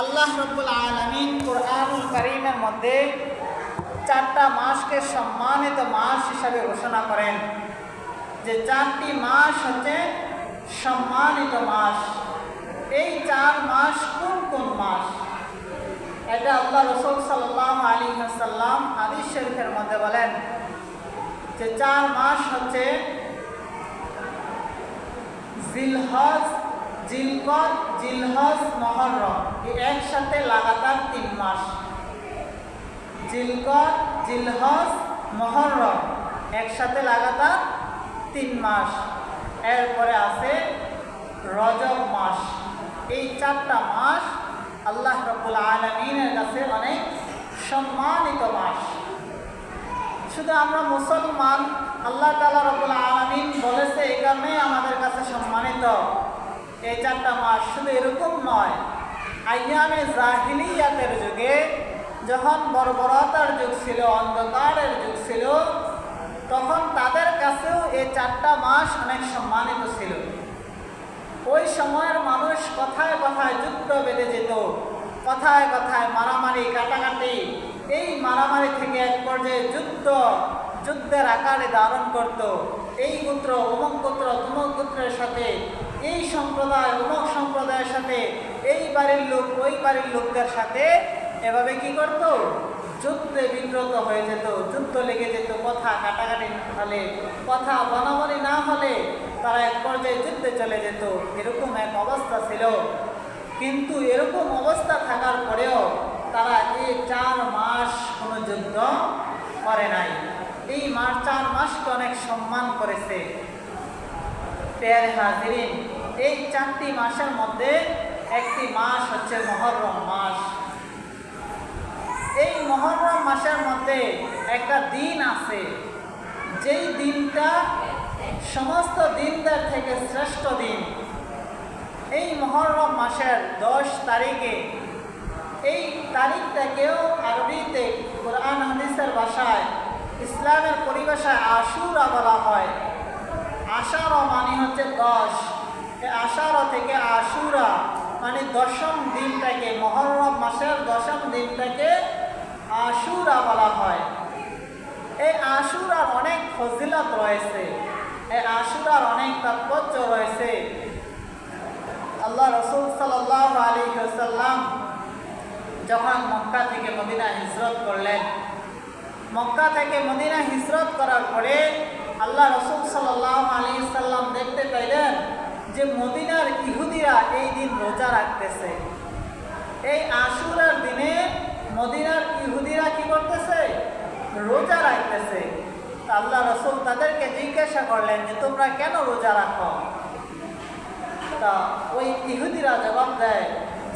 আল্লাহ রব্বুল আলমিন কোরআনুল করিমের মধ্যে চারটা মাসকে সম্মানিত মাস হিসাবে ঘোষণা করেন। যে চারটি মাস হচ্ছে সম্মানিত মাস। এই চার মাস কোন কোন মাস? এটা আল্লাহ রসুল সাল্লাম আলী সাল্লাম হাদিস শরীফের মধ্যে বলেন যে চার মাস হচ্ছে জিলহজ জিলকদ জিলহজ, মহরম একসাথে লাগাতার তিন মাস। জিলকদ জিলহজ, মহরম, একসাথে লাগাতার তিন মাস। এরপরে আছে রজব মাস। এই চারটা মাস আল্লাহ রব্বুল আলমিনের কাছে অনেক সম্মানিত মাস। শুধু আমরা মুসলমান, আল্লাহ তালা রবুল আলমিন বলেছে এই কারণেই আমাদের কাছে সম্মানিত। এই চারটা মাস শুধু এরকম নয়। আইয়ামে জাহিলিয়াতের যুগে যখন বর্বরতার যুগ ছিল, অন্ধকারের যুগ ছিল, তখন তাদের কাছেও এই চারটা মাস অনেক সম্মানিত ছিল। ওই সময়ের মানুষ কথায় কথায় যুদ্ধ বেঁধে যেত, কথায় কথায় মারামারি, কাটাকাটি। এই মারামারি থেকে এক পর্যায়ে যুদ্ধ, যুদ্ধের আকারে ধারণ করত। এই পুত্র অমুক পুত্র তমুক পুত্রের সাথে এই সম্প্রদায় অমুক সম্প্রদায়ের সাথে, এই বাড়ির লোক, ওই বাড়ির লোকদের সাথে এভাবে কি করত? যুদ্ধে বিব্রত হয়ে যেত, যুদ্ধ লেগে যেত, কথা কাটাকাটি হলে, কথা বনাবনি না হলে তারা এক পর্যায়ে যুদ্ধে চলে যেত। এরকম এক অবস্থা ছিল। কিন্তু এরকম অবস্থা থাকার পরেও তারা এই চার মাস কোনো যুদ্ধ করে নাই। এই মাস চার মাসকে অনেক সম্মান করেছে। পেয়ারে হাজিরিন এই চারটি মাসের মধ্যে একটি মাস হচ্ছে মহরম মাস। এই মহরম মাসের মধ্যে একটা দিন আছে। যেই দিনটা সমস্ত দিনদের থেকে শ্রেষ্ঠ দিন। এই মহরম মাসের দশ তারিখে। এই তারিখটাকেও আরবিতে কোরআন হাদিসের ভাষায় ইসলামের পরিভাষায় আশুরা বলা হয়। আষাঢ় মানে হচ্ছে দশ। আষাঢ় থেকে আশুরা মানে দশম দিনটাকে মহরম মাসের দশম দিনটাকে আশুরা বলা হয়। এই আশুরার অনেক ফজিলত রয়েছে। এই আশুরার অনেক তাৎপর্য রয়েছে। আল্লাহ রসুল সাল্লাহ আলী সাল্লাম যখন মক্কা থেকে মদিনা হিজরত করলেন, মক্কা থেকে মদিনা হিজরত করার পরে আল্লাহ রসুল সাল্লাহ আলী সাল্লাম দেখতে পাইলেন যে মদিনার ইহুদিরা এই দিন রোজা রাখতেছে। এই আশুরার দিনে মদিনার ইহুদিরা কি করতেছে? রোজা রাখতেছে। আল্লাহ রসুল তাদেরকে জিজ্ঞাসা করলেন যে, তোমরা কেন রোজা রাখো? তা ওই ইহুদিরা জবাব দেয়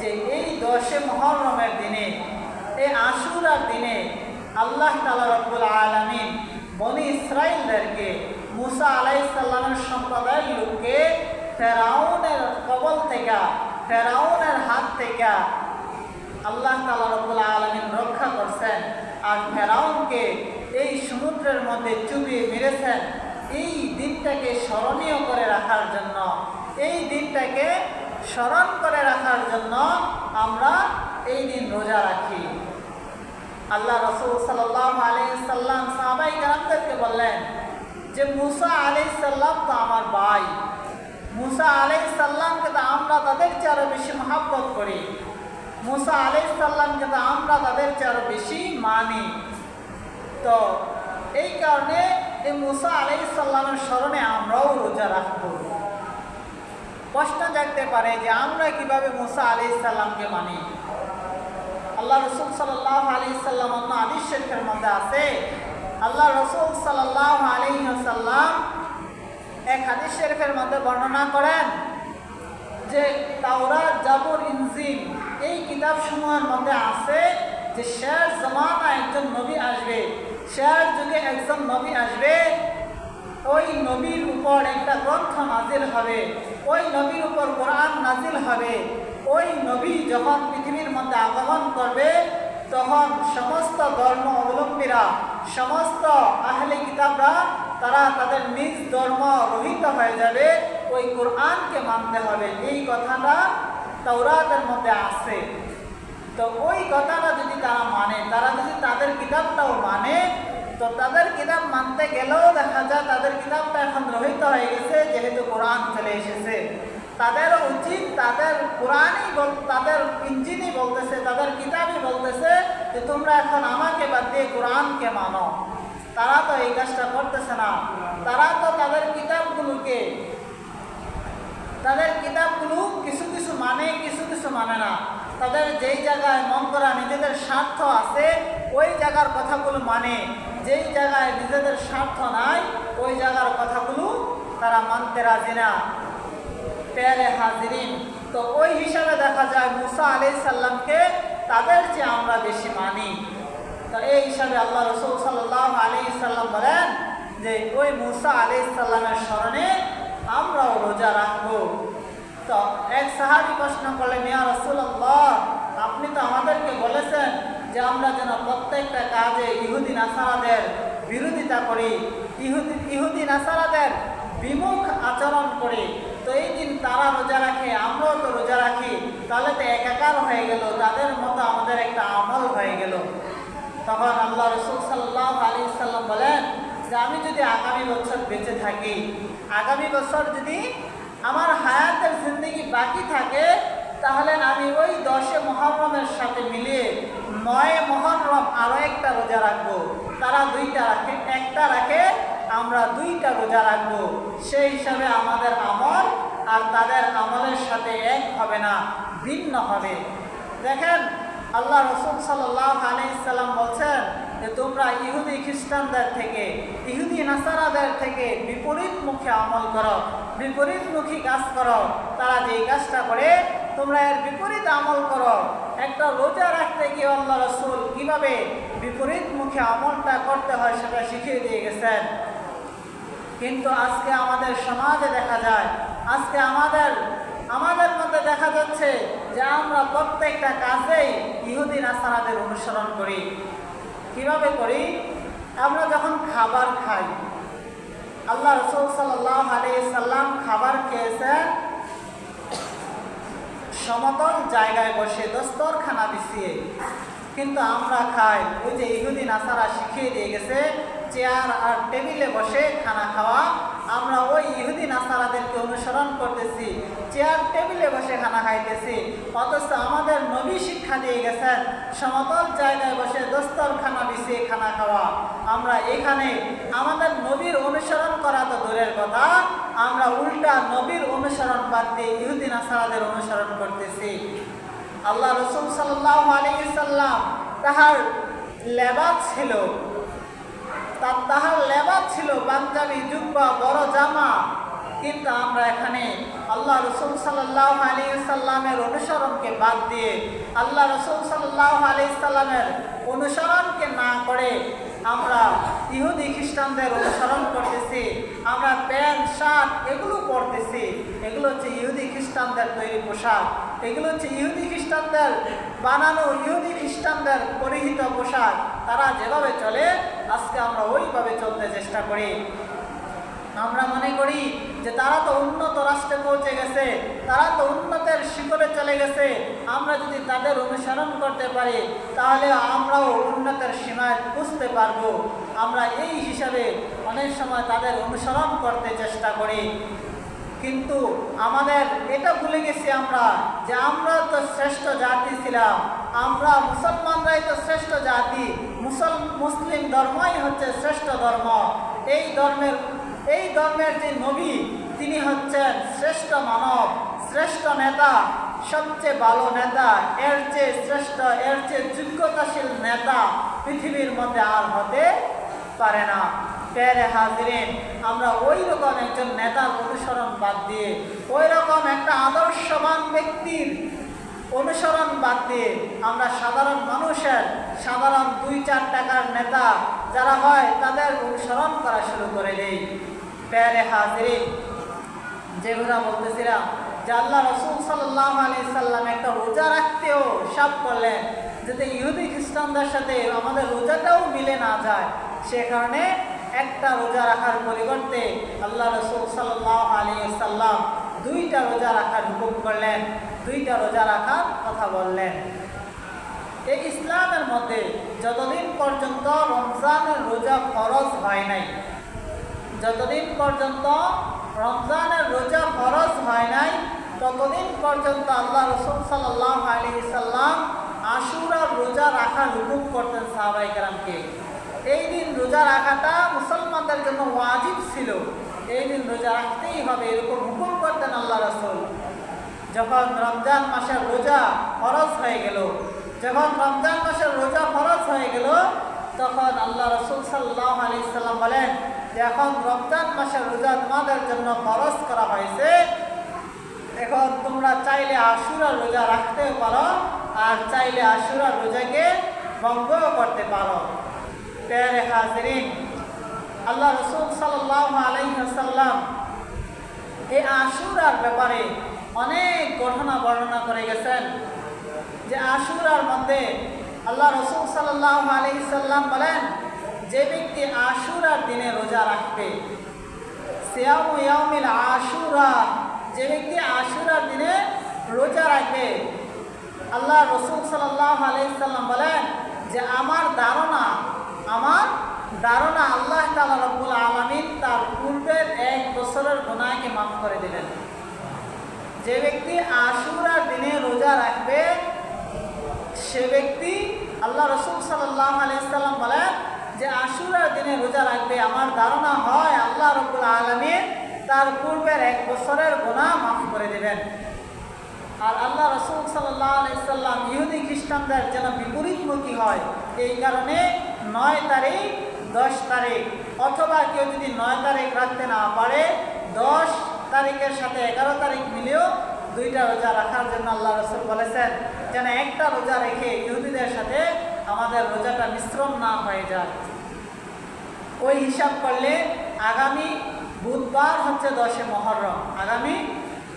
যে, এই দশে মহরমের দিনে, এই আশুরার দিনে আল্লাহ তালা রব্বুল আলমিন বনি ইসরায়েলদেরকে মুসা আলাইসাল্লামের সম্প্রদায়ের লোককে ফেরাউনের কবল থেকে, ফেরাউনের হাত থেকে আল্লাহ তালা রব্বুল আলমিন রক্ষা করছেন। আর ফেরাউনকে এই সমুদ্রের মধ্যে চুবিয়ে মেরেছেন। এই দিনটাকে স্মরণীয় করে রাখার জন্য, এই দিনটাকে স্মরণ করে রাখার জন্য আমরা এই দিন রোজা রাখি। আল্লাহ রসুল সাল্লাহ আলি সাল্লাম সাহাবাই গ্রামদেরকে বললেন যে, মুসা আলি সাল্লাম তো আমার ভাই। মুসা আলি সাল্লামকে তো আমরা তাদের চেয়ে আরও বেশি মহাব্বত করি। মুসা আলি সাল্লামকে তো আমরা তাদের চেয়ে আরও বেশি মানি। তো এই কারণে এই মুসা আলি সাল্লামের স্মরণে আমরাও রোজা রাখব। প্রশ্ন জাগতে পারে যে আমরা কীভাবে মুসা আলি সাল্লামকে মানি? আল্লাহ রসুল সাল্লাহ আলি সাল্লাম অন্য আদিস শরীফের মধ্যে আছে, আল্লাহ রসুল সাল্লাহ আলী সাল্লাম এক হাদিস শরীফের মধ্যে বর্ণনা করেন যে তাওরাত, জাবুর, ইনজিল এই কিতাব সমূহের মধ্যে আছে যে শেষ জমানা একজন নবী আসবে। শেষ যুগে একজন নবী আসবে। ওই নবীর উপর একটা গ্রন্থ নাজিল হবে। ওই নবীর উপর কোরআন নাজিল হবে। ওই নবী যখন পৃথিবীর মধ্যে আগমন করবে, তখন সমস্ত ধর্ম অবলম্বীরা, সমস্ত আহলে কিতাবরা তারা তাদের নিজ ধর্ম রহিত হয়ে যাবে, ওই কোরআনকে মানতে হবে। এই কথাটা তাওরাতের মধ্যে আছে। তো ওই কথাটা যদি তারা মানে তারা যদি তাদের কিতাবটাও মানে তো তাদের কিতাব মানতে গেলেও দেখা যায় তাদের কিতাবটা এখন রহিত হয়ে গেছে, যেহেতু কোরআন চলে এসেছে। তাদেরও উচিত, তাদের কোরআনই বল, তাদের ইঞ্জিনই বলতেছে, তাদের কিতাবই বলতেছে যে তোমরা এখন আমাকে বাদ দিয়ে কোরআনকে মানো। তারা তো এই কাজটা করতেছে না। তারা তো তাদের কিতাবগুলোকে, তাদের কিতাবগুলো কিছু কিছু মানে কিছু কিছু মানে না। তাদের যেই জায়গায় মন করা নিজেদের স্বার্থ আছে, ওই জায়গার কথাগুলো মানে। যেই জায়গায় নিজেদের স্বার্থ নাই, ওই জায়গার কথাগুলো তারা মানতে রাজি না। পেয়ারে হাজিরিন। তো ওই হিসাবে দেখা যায় মুসা আলি সাল্লামকে তাদের চেয়ে আমরা বেশি মানি। তো এই হিসাবে আল্লাহ রসুল সাল্লাহ আলি সাল্লাম বলেন যে ওই মুসা আলি সাল্লামের স্মরণে আমরাও রোজা রাখব। তো এক সাহাবি প্রশ্ন করলেন, ইয়া রসুল্লাহ আপনি তো আমাদেরকে বলেছেন যে আমরা যেন প্রত্যেকটা কাজে ইহুদি নাসারাদের বিরোধিতা করি। ইহুদি ইহুদি নাসারাদের বিমুখ আচরণ করি। তো এই দিন তারা রোজা রাখে, আমরাও তো রোজা রাখি। তাহলে তো একাকার হয়ে গেল, তাদের মতো আমাদের একটা আমল হয়ে গেল। তখন আল্লাহ রসুল সাল্লাহ আলী সাল্লাম বলেন যে আমি যদি আগামী বছর বেঁচে থাকি, আগামী বছর যদি আমার হায়াতের জিন্দগি বাকি থাকে, তাহলে আমি ওই দশে মহরমের সাথে মিলিয়ে নয় মহরম আরও একটা রোজা রাখব। তারা দুইটা রাখে, একটা রাখে, আমরা দুইটা রোজা রাখব। সেই হিসাবে আমাদের আমল আর তাদের আমলের সাথে এক হবে না, ভিন্ন হবে। দেখেন আল্লাহ রসুল সাল্লাহ আলাইসাল্লাম বলছেন যে তোমরা ইহুদি খ্রিস্টানদের থেকে, ইহুদি নাসারাদের থেকে বিপরীতমুখী আমল করো, বিপরীতমুখী কাজ করো। তারা যেই কাজটা করে, তোমরা এর বিপরীত আমল করো। একটা রোজা রাখতে গিয়ে আল্লাহ রসুল কীভাবে বিপরীতমুখী আমলটা করতে হয় সেটা শিখিয়ে দিয়ে গেছেন। কিন্তু আজকে আমাদের সমাজে দেখা যায়, আজকে আমাদের আমাদের মধ্যে দেখা যাচ্ছে যে আমরা প্রত্যেকটা কাজেই ইহুদিন আসারাদের অনুসরণ করি। কীভাবে করি? আমরা যখন খাবার খাই, আল্লাহ রসুল সাল্লাহ সাল্লাম খাবার খেয়েছেন, সমতল জায়গায় বসে দস্তরখানা বিছিয়ে। কিন্তু আমরা খাই, ওই যে ইহুদি নাসারা শিখিয়ে দিয়ে গেছে, চেয়ার আর টেবিলে বসে খানা খাওয়া আমরা ওই ইহুদি নাসারাদেরকে অনুসরণ করতেছি, চেয়ার টেবিলে বসে খানা খাইতেছি, অথচ আমাদের নবী শিক্ষা দিয়ে গেছেন, সমতল জায়গায় বসে দস্তরখানা বিছিয়ে খানা খাওয়া। আমরা এখানে আমাদের নবীর অনুসরণ করা তো দূরের কথা, আমরা উল্টা নবীর অনুসরণ বাদ দিয়ে ইহুদি নাসারাদের অনুসরণ করতেছি। আল্লাহ রসুল সাল্লাহ আলী তাহার লেবাস ছিল তার তাহার লেবাস ছিল পাঞ্জাবি জুব্বা, বড় জামা। কিন্তু আমরা এখানে আল্লাহ রসুল সাল্লাহ আলী সাল্লামের অনুসরণকে বাদ দিয়ে আল্লাহ রসুল সাল্লাহ আলী সাল্লামের অনুসরণকে না করে আমরা ইহুদি খ্রিস্টানদের অনুসরণ করতেছি, আমরা প্যান্ট, শার্ট এগুলো পরতেছি। এগুলো হচ্ছে ইহুদি খ্রিস্টানদের তৈরি পোশাক। এগুলো হচ্ছে ইহুদি খ্রিস্টানদের বানানো ইহুদি খ্রিস্টানদের পরিহিত পোশাক। তারা যেভাবে চলে, আজকে আমরা ওইভাবে চলতে চেষ্টা করি। আমরা মনে করি যে তারা তো উন্নত রাষ্ট্রে পৌঁছে গেছে, তারা তো উন্নতের শিখরে চলে গেছে। আমরা যদি তাদের অনুসরণ করতে পারি, তাহলে আমরাও উন্নতের সীমায় বুঝতে পারব। আমরা এই হিসাবে অনেক সময় তাদের অনুসরণ করতে চেষ্টা করি। কিন্তু আমাদের এটা ভুলে গেছি আমরা যে আমরা তো শ্রেষ্ঠ জাতি ছিলাম, আমরা মুসলমানরাই তো শ্রেষ্ঠ জাতি। মুসল মুসলিম ধর্মই হচ্ছে শ্রেষ্ঠ ধর্ম। এই ধর্মের এই ধর্মের যে নবী, তিনি হচ্ছেন শ্রেষ্ঠ মানব, শ্রেষ্ঠ নেতা, সবচেয়ে ভালো নেতা, এর চেয়ে শ্রেষ্ঠ, এর চেয়ে যোগ্যতাশীল নেতা পৃথিবীর মধ্যে আর হতে পারে না। প্যারে হাজিরেন, আমরা ওই রকম একজন নেতার অনুসরণ বাদ দিয়ে ওই রকম একটা আদর্শবান ব্যক্তির অনুসরণ বাদ দিয়ে আমরা সাধারণ মানুষের সাধারণ দুই চার টাকার নেতা যারা হয়, তাদের অনুসরণ করা শুরু করে দেই। প্যারে হাজিরিন যেগুলো বলতেছিলাম, যে আল্লাহ রসুল সাল্লাহ আলি সাল্লাম একটা রোজা রাখতেও সব করলেন, যাতে ইহুদি খ্রিস্টানদের সাথে আমাদের রোজাটাও মিলে না যায়। সে কারণে একটা রোজা রাখার পরিবর্তে আল্লাহ রসুল সাল্লাহ আলী সাল্লাম দুইটা রোজা রাখার হুকুম করলেন, দুইটা রোজা রাখার কথা বললেন। এই ইসলামের মধ্যে যতদিন পর্যন্ত রমজানের রোজা ফরজ হয় নাই, যতদিন পর্যন্ত রমজানের রোজা ফরজ হয় নাই, ততদিন পর্যন্ত আল্লাহ রসুল সাল্লাহ আলী সাল্লাম আশুরার রোজা রাখার হুকুম করতেন সাহাবাই কালামকে এই দিন রোজা রাখাটা মুসলমানদের জন্য ওয়াজিব ছিল। এই দিন রোজা রাখতেই হবে, এরকম হুকুম করতেন আল্লাহ রসুল। যখন রমজান মাসের রোজা ফরজ হয়ে গেল, যখন রমজান মাসের রোজা ফরজ হয়ে গেল, তখন আল্লাহ রসুল সাল্লাহ আলি সাল্লাম বলেন যে এখন রমজান মাসের রোজা তোমাদের জন্য ফরজ করা হয়েছে। এখন তোমরা চাইলে আশুরার রোজা রাখতেও পারো আর চাইলে আশুরার রোজাকে ভঙ্গও করতে পারো। পেয়ারে হাজরিন আল্লাহ রসুল সাল্লাহ আলাইসাল্লাম এই আশুরার ব্যাপারে অনেক ঘটনা বর্ণনা করে গেছেন যে আশুরার মধ্যে আল্লাহ রসুল সাল্লাহ আলি সাল্লাম বলেন, যে ব্যক্তি আশুরার দিনে রোজা রাখবে, সিয়ামু ইয়ামিল আশুরা, যে ব্যক্তি আশুরার দিনে রোজা রাখবে, আল্লাহ রসুল সাল্লাহ আলি সাল্লাম বলেন যে আমার ধারণা, আমার ধারণা আল্লাহ তালা রব্বুল আলমিন তার পূর্বের এক বছরের গোনাকে মাফ করে দিলেন। যে ব্যক্তি আশুরার দিনে রোজা রাখবে, সে ব্যক্তি আল্লাহ রসুল সাল্লাহ আলাইসাল্লাম বলেন যে আশুরার দিনে রোজা রাখবে। আমার ধারণা হয় আল্লাহ রবুল আলমীর তার পূর্বের এক বছরের গোনা মাফ করে দেবেন। আর আল্লাহ রসুল সাল্লাহ আলাইসাল্লাম ইহুদি খ্রিস্টানদের যেন বিপরীতমুখী হয়, এই কারণে নয় তারিখ দশ তারিখ, অথবা কেউ যদি নয় তারিখ রাখতে না পারে, দশ তারিখের সাথে এগারো তারিখ মিলেও দুইটা রোজা রাখার জন্য আল্লাহ রসুল বলেছেন, যেন একটা রোজা রেখে ইহুদিদের সাথে আমাদের রোজাটা মিশ্রণ না হয়ে যায়। ওই হিসাব করলে আগামী বুধবার হচ্ছে দশে মহরম, আগামী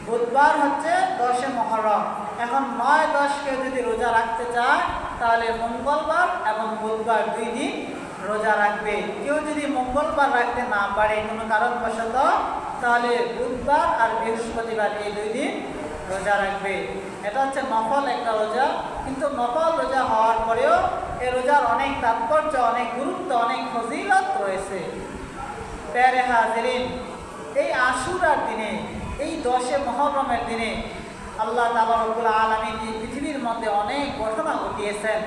বুধবার হচ্ছে দশে মহরম। এখন নয় দশকে যদি রোজা রাখতে চায়, তাহলে মঙ্গলবার এবং বুধবার দুই দিন রোজা রাখবে। কেউ যদি মঙ্গলবার রাখতে না পারে কোনো কারণবশত, তাহলে বুধবার আর বৃহস্পতিবার এই দুই দিন রোজা রাখবে। এটা হচ্ছে নফল একটা রোজা। কিন্তু নফল রোজা হওয়ার পরেও এই রোজার অনেক তাৎপর্য, অনেক গুরুত্ব, অনেক ফজিলত রয়েছে। প্যারে হাজরিন, এই আশুরার দিনে, এই দশে মহরমের দিনে আল্লাহ তালা রবুল আলমিন এই পৃথিবীর মধ্যে অনেক ঘটনা ঘটিয়েছেন।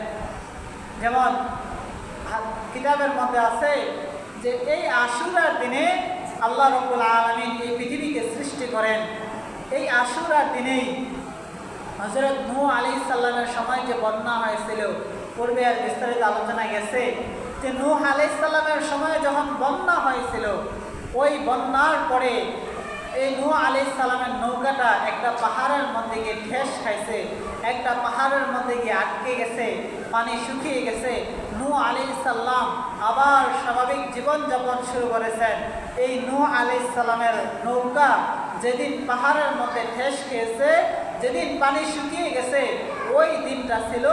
যেমন কিতাবের মধ্যে আছে যে এই আশুরার দিনে আল্লাহ রবুল আলমিন এই পৃথিবীকে সৃষ্টি করেন। এই আশুরার দিনেই হজরত নু আলি সাল্লামের সময় যে বন্যা হয়েছিল, পূর্বে আর বিস্তারিত আলোচনা গেছে, যে নু আলি সাল্লামের সময় যখন বন্যা হয়েছিল, ওই বন্যার পরে এই নু আলি সাল্লামের নৌকাটা একটা পাহাড়ের মধ্যে গিয়ে ঠেস খাইছে, একটা পাহাড়ের মধ্যে গিয়ে আটকে গেছে, পানি শুকিয়ে গেছে নূ আলি সাল্লাম আবার স্বাভাবিক জীবনযাপন শুরু করেছেন। এই নু আলি সাল্লামের নৌকা যেদিন পাহাড়ের মধ্যে ঠেস খেয়েছে, যেদিন পানি শুকিয়ে গেছে, ওই দিনটা ছিল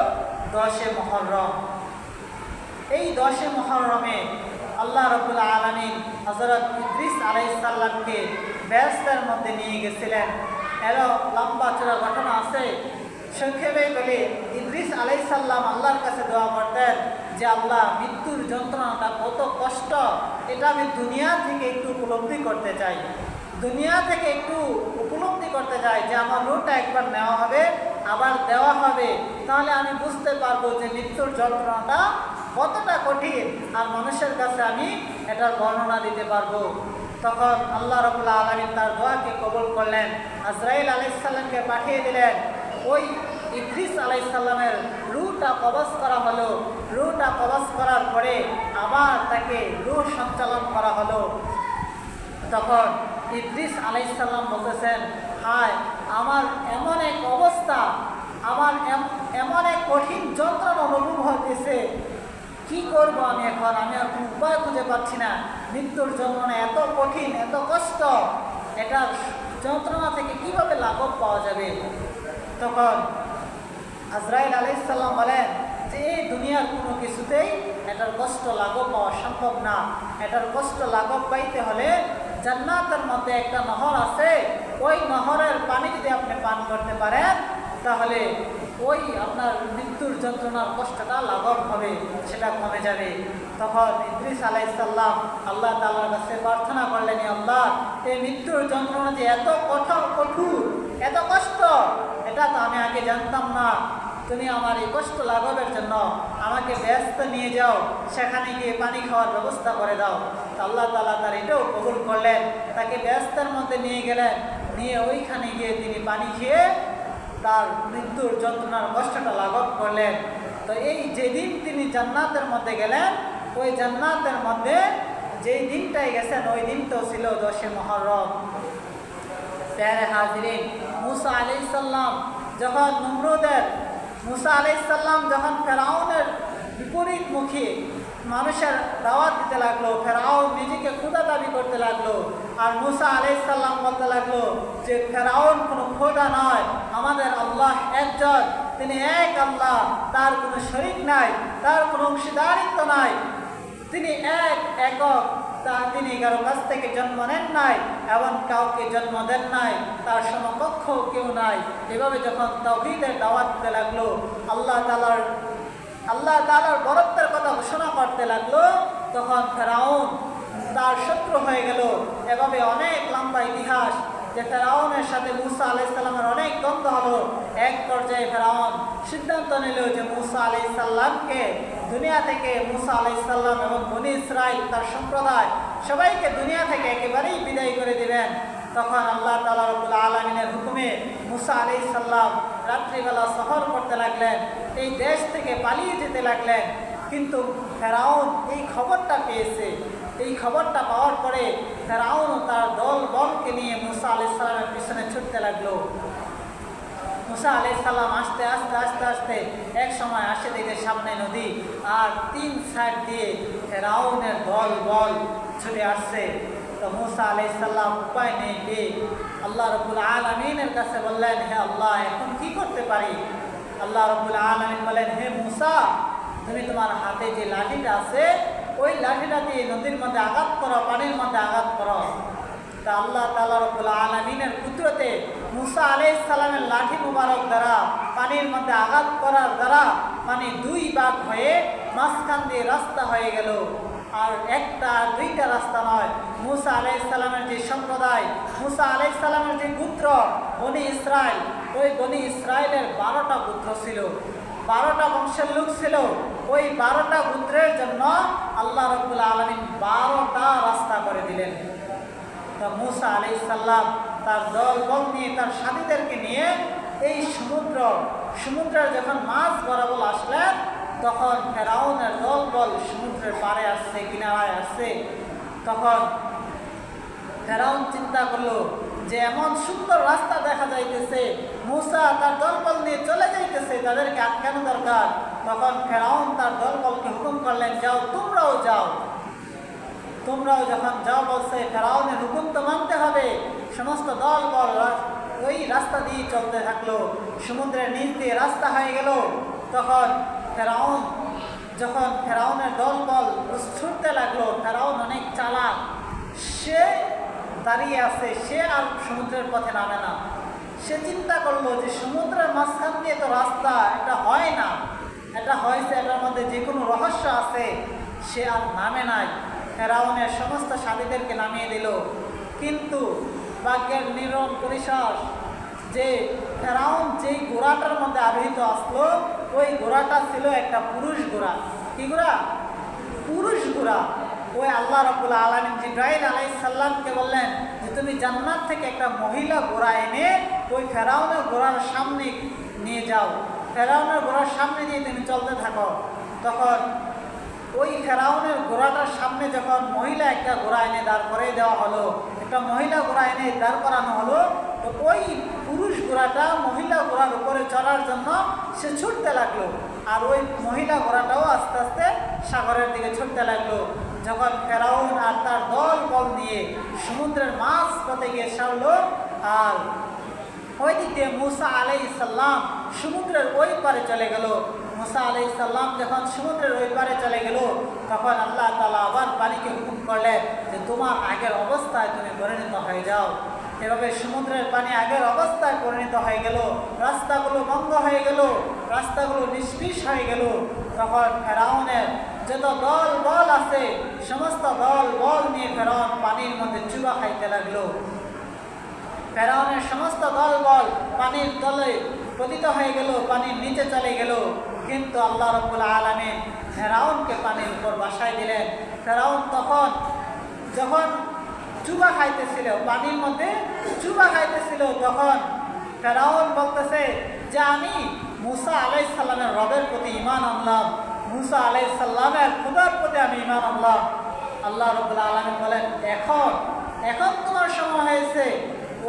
দশে মহরম। এই দশে মহরমে আল্লাহ রবুল্লা আলমিন হজরত ইদ্রিস আলাইসাল্লামকে ব্যস্তের মধ্যে নিয়ে গেছিলেন। এরও লম্বা চূড়া ঘটনা আছে। সংক্ষেপে বলে, ইদ্রিস আলাইসাল্লাম আল্লাহর কাছে দোয়া করতেন যে আল্লাহ মৃত্যুর যন্ত্রণাটা কত কষ্ট, এটা আমি দুনিয়া থেকে একটু উপলব্ধি করতে চাই। দুনিয়া থেকে একটু উপলব্ধি করতে চাই যে আমার রুটটা একবার নেওয়া হবে, আবার দেওয়া হবে। তাহলে আমি বুঝতে পারব যে মৃত্যুর যন্ত্রণাটা কতটা কঠিন আর মানুষের কাছে আমি এটার বর্ণনা দিতে পারব। তখন আল্লাহ রবুল্লা আলমিন তার দোয়াকে কবল করলেন। আজরাইল আলাইসাল্লামকে পাঠিয়ে দিলেন। ওই ইদ্রিস আলাইসাল্লামের রুটা কবচ করা হলো। রুটা কবচ করার পরে আবার তাকে রু সঞ্চালন করা হলো। তখন ইদ্রিস আলাইসাল্লাম বলতেছেন, হায়, আমার এমন এক অবস্থা, আমার এমন এক কঠিন যন্ত্রণা অনুভব হতেছে কি করব আমি এখন? আমি আর কোনো উপায় খুঁজে পাচ্ছি না। মৃত্যুর যন্ত্রণা এত কঠিন, এত কষ্ট। এটা যন্ত্রণা থেকে কীভাবে লাঘব পাওয়া যাবে? তখন আজরাইল আলাইসাল্লাম বলেন যে এই দুনিয়ার কোনো কিছুতেই এটার কষ্ট লাঘব পাওয়া সম্ভব না। এটার কষ্ট লাঘব পাইতে হলে জান্নাতের মধ্যে একটা নহর আছে। ওই নহরের পানি যদি আপনি পান করতে পারেন, তাহলে ওই আপনার মৃত্যুর যন্ত্রণার কষ্টটা লাঘব হবে, সেটা কমে যাবে। তখন ইদ্রিস আলাইসাল্লাম আল্লাহ তাআলার কাছে প্রার্থনা করলেন আল্লাহ, এই মৃত্যুর যন্ত্রণা যে এত কঠোর কঠোর, এত কষ্ট, এটা তো আমি আগে জানতাম না। তুমি আমার এই কষ্ট লাঘবের জন্য আমাকে ব্যস্ত নিয়ে যাও, সেখানে গিয়ে পানি খাওয়ার ব্যবস্থা করে দাও। আল্লাহ তালা তার এটাও কবুল করলেন। তাকে ব্যস্তের মধ্যে নিয়ে গেলেন, নিয়ে ওইখানে গিয়ে তিনি পানি খেয়ে তার মৃত্যুর যন্ত্রণার কষ্টটা লাঘব করলেন। তো এই যেদিন তিনি জান্নাতের মধ্যে গেলেন, ওই জান্নাতের মধ্যে যেই দিনটাই গেছেন, ওই দিন তো ছিল দশে মহরম। প্যারে হাজরিন, মুসা আলাইসাল্লাম যখন নমরুদের মুসা আলাইসাল্লাম যখন ফেরাউনের বিপরীত বিপরীতমুখী মানুষের দাওয়াত দিতে লাগল, ফেরাউন নিজেকে ক্ষুদা দাবি করতে লাগল আর মুসা আলাইসাল্লাম বলতে লাগল যে, ফেরাউন, কোনো খোদা নয়। আমাদের আল্লাহ একজন। তিনি এক আল্লাহ। তার কোনো শরিক নাই। তার কোনো অংশীদারিত্ব নাই। তিনি এক একক তা তিনি কারও কাছ থেকে জন্ম নেন নাই এবং কাউকে জন্ম দেন নাই, তার সমকক্ষ কেউ নাই। এভাবে যখন তৌহিদের দাওয়াত দিতে লাগল, আল্লাহ তালার আল্লাহ তালার বরত্বের কথা ঘোষণা করতে লাগল, তখন ফেরাউন তার শত্রু হয়ে গেল। এভাবে অনেক লম্বা ইতিহাস যে ফেরাউনের সাথে মুসা আলাইসাল্লামের অনেক দ্বন্দ্ব হলো। এক পর্যায়ে ফেরাউন সিদ্ধান্ত নিল যে মুসা আলাইসাল্লামকে দুনিয়া থেকে মুসা আলাইসাল্লাম এবং বনি ইসরাইল, তার সম্প্রদায় সবাইকে দুনিয়া থেকে একেবারেই বিদায় করে দিবেন। তখন আল্লাহ তালা রবুল আলমিনের হুকুমে মুসা আলাই সাল্লাম রাত্রিবেলা সফর করতে লাগলেন, এই দেশ থেকে পালিয়ে যেতে লাগলেন। কিন্তু ফেরাউন এই খবরটা পেয়েছে। এই খবরটা পাওয়ার পরে ফেরাউন তার দল বলকে নিয়ে মুসা আলাই সাল্লামের পিছনে ছুটতে লাগল। মুসা আলাই সাল্লাম আস্তে আস্তে আস্তে আস্তে এক সময় আসে দেখে সামনে নদী আর তিন সাইড দিয়ে ফেরাউনের দল, বল ছুটে আসছে। তো মুসা আলাই সাল্লাম উপায় নেই পেয়ে আল্লাহ রবুল আলমিনের কাছে বললেন, হে আল্লাহ, এখন কি করতে পারি? আল্লাহ রবুল আলমিন বলেন, হে মুসা তুমি তোমার হাতে যে লাঠিটা আছে, ওই লাঠিটা দিয়ে নদীর মধ্যে আঘাত করো, পানির মধ্যে আঘাত করো। তা আল্লাহ তালা রবুল আলমিনের পুত্রতে মুসা আলাই লাঠি মুবারক দ্বারা, পানির মধ্যে আঘাত করার দ্বারা মানে দুই ভাগ হয়ে মাঝখান দিয়ে রাস্তা হয়ে গেল। আর একটা দুইটা রাস্তা নয়। মুসা আলাই যে সম্প্রদায়, মুসা আলাই যে পুত্র বনি ইসরায়েল, ওই বনি ইসরায়েলের বারোটা পুত্র ছিল। বারোটা বংশের লোক ছিল। ওই বারোটা পুত্রের জন্য আল্লাহ রবুল আলমিন বারোটা রাস্তা করে দিলেন। তা মুসা আলি সাল্লাম তার দল বল নিয়ে তার সাথীদেরকে নিয়ে এই সমুদ্র, সমুদ্রের যখন মাছ বরাবর আসলেন, তখন ফেরাউনের দল বল সমুদ্রের পাড়ে আসছে, কিনারায় আসছে। তখন ফেরাউন চিন্তা করল যে এমন সুন্দর রাস্তা দেখা যাইতেছে, মুসা তার দলবল নিয়ে চলে যাইতেছে, তাদেরকে আটকানো দরকার। তখন ফেরাউন তার দলবলকে হুকুম করলেন, যাও, তোমরাও যাও। তোমরাও যখন যাও বলছে, ফেরাউনের হুকুম তো মানতে হবে। সমস্ত দল বল ওই রাস্তা দিয়ে চলতে থাকল। সমুদ্রের নিচ দিয়ে রাস্তা হয়ে গেল। তখন ফেরাউন যখন ফেরাউনের দল বল ছুটতে লাগল, ফেরাউন অনেক চালাক। সে দাঁড়িয়ে আছে, সে আর সমুদ্রের পথে নামে না। সে চিন্তা করল যে সমুদ্রের মাঝখান দিয়ে তো রাস্তা, এটা হয় না। এটা হয়েছে, এটার মধ্যে যে কোনো রহস্য আছে। সে আর নামে নাই। ফেরাউনের সমস্ত সাথীদেরকে নামিয়ে দিল। কিন্তু ভাগ্যের নিরম পরিশ্বাস যে ফেরাউন যেই ঘোড়াটার মধ্যে আরোহিত আসলো, ওই ঘোড়াটা ছিল একটা পুরুষ ঘোড়া কি ঘোড়া পুরুষ ঘোড়া ওই আল্লাহ রবুল আলমিন জিব্রাহিল আলাইসাল্লামকে বললেন যে, তুমি জান্নাত থেকে একটা মহিলা ঘোড়া এনে ওই ফেরাউনের ঘোড়ার সামনে নিয়ে যাও। ফেরাউনের ঘোড়ার সামনে দিয়ে তুমি চলতে থাকো। তখন ওই ফেরাউনের ঘোড়াটার সামনে যখন মহিলা একটা ঘোড়া এনে দাঁড় করে দেওয়া হলো, একটা মহিলা ঘোড়া এনে দাঁড় করানো হলো, তো ওই পুরুষ ঘোড়াটা মহিলা ঘোড়ার উপরে চড়ার জন্য সে ছুটতে লাগল। আর ওই মহিলা ঘোড়াটাও আস্তে আস্তে সাগরের দিকে ছুটতে লাগল। যখন ফেরাউন আর তার দল বল দিয়ে সমুদ্রের মাছ পথে গিয়ে সারলো আর ওই দিক দিয়ে মুসা আলাই সাল্লাম সমুদ্রের ওই পারে চলে গেল। মুসা আলাই সাল্লাম যখন সমুদ্রের ওই পারে চলে গেল, তখন আল্লাহ তালা আবার পানিকে হুকুম করলেন যে, তোমার আগের অবস্থায় তুমি পরিণত হয়ে যাও। এভাবে সমুদ্রের পানি আগের অবস্থায় পরিণত হয়ে গেল। রাস্তাগুলো বন্ধ হয়ে গেল। রাস্তাগুলো নিষ্পিস হয়ে গেল। তখন ফেরাউনের যত দল বল আছে, সমস্ত দল বল নিয়ে ফেরাউন পানির মধ্যে চুবা খাইতে লাগল। ফেরাউনের সমস্ত দল বল পানির তলে পতিত হয়ে গেল, পানির নিচে চলে গেল। কিন্তু আল্লাহ রব্বুল আলমী ফেরাউনকে পানির উপর বাসায় দিলেন। ফেরাউন তখন যখন চুবা খাইতেছিল, পানির মধ্যে চুবা খাইতেছিল, তখন ফেরাউন বলতেছে যে, আমি মুসা আলাইসাল্লামের রবের প্রতি ইমান আনলাম। মুসা আলাইসাল্লামের খুদার প্রতি আমি ইমান আনলাম। আল্লাহ রবুল্লা আলমী বলেন, এখন এখন তোমার সময় হয়েছে।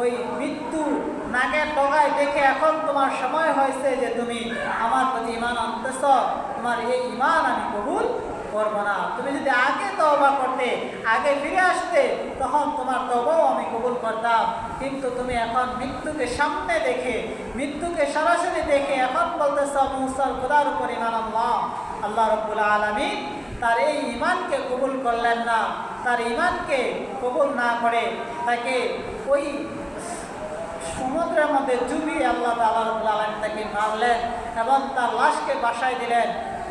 ওই মৃত্যু নাগের ডগায় দেখে এখন তোমার সময় হয়েছে যে তুমি আমার প্রতি ইমান আনতেছ। তোমার এই ইমান আমি কবুল করব না। তুমি যদি আগে তওবা করতে, আগে ফিরে আসতে, তখন তোমার তবাও আমি কবুল করতাম। কিন্তু তুমি এখন মৃত্যুকে সামনে দেখে, মৃত্যুকে সরাসরি দেখে এখন বলতেছ, মুসার খোদার উপর ইমান আল্লাহ আল্লাহ রব্বুল আলমী তার এই ইমানকে কবুল করলেন না, তার ইমানকে কবুল না করে তাকে ওই সমুদ্রের মধ্যে ডুবিয়ে আল্লাহ তাআলা রব্বুল আলামিন তাকে মারলেন এবং তার লাশকে বাসায় দিলেন।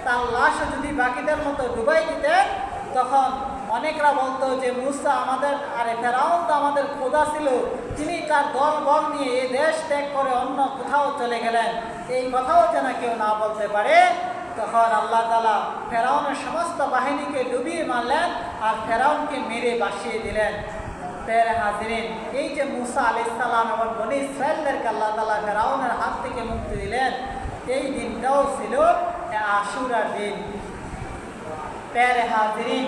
তার লাশ যদি বাকিদের মতো ডুবাই দিতেন, তখন অনেকরা বলতো যে, মুসা আমাদের আরে ফেরাউন তো আমাদের খোদা ছিল, তিনি তার দল বল নিয়ে এই দেশ ত্যাগ করে অন্য কোথাও চলে গেলেন। এই কথাও যেন কেউ না বলতে পারে। তখন আল্লাহ তালা ফেরাউনের সমস্ত বাহিনীকে ডুবিয়ে মারলেন আর ফেরাউনকে মেরে বাসিয়ে দিলেন। ফের হাজিরিন, এই যে মুসা আলি সালাম এবং বনি ইসরায়েলদেরকে আল্লাহ তালা ফেরাউনের হাত থেকে মুক্তি দিলেন, এই দিনটাও ছিল আশুরার দিন। প্যারে হাজিরিন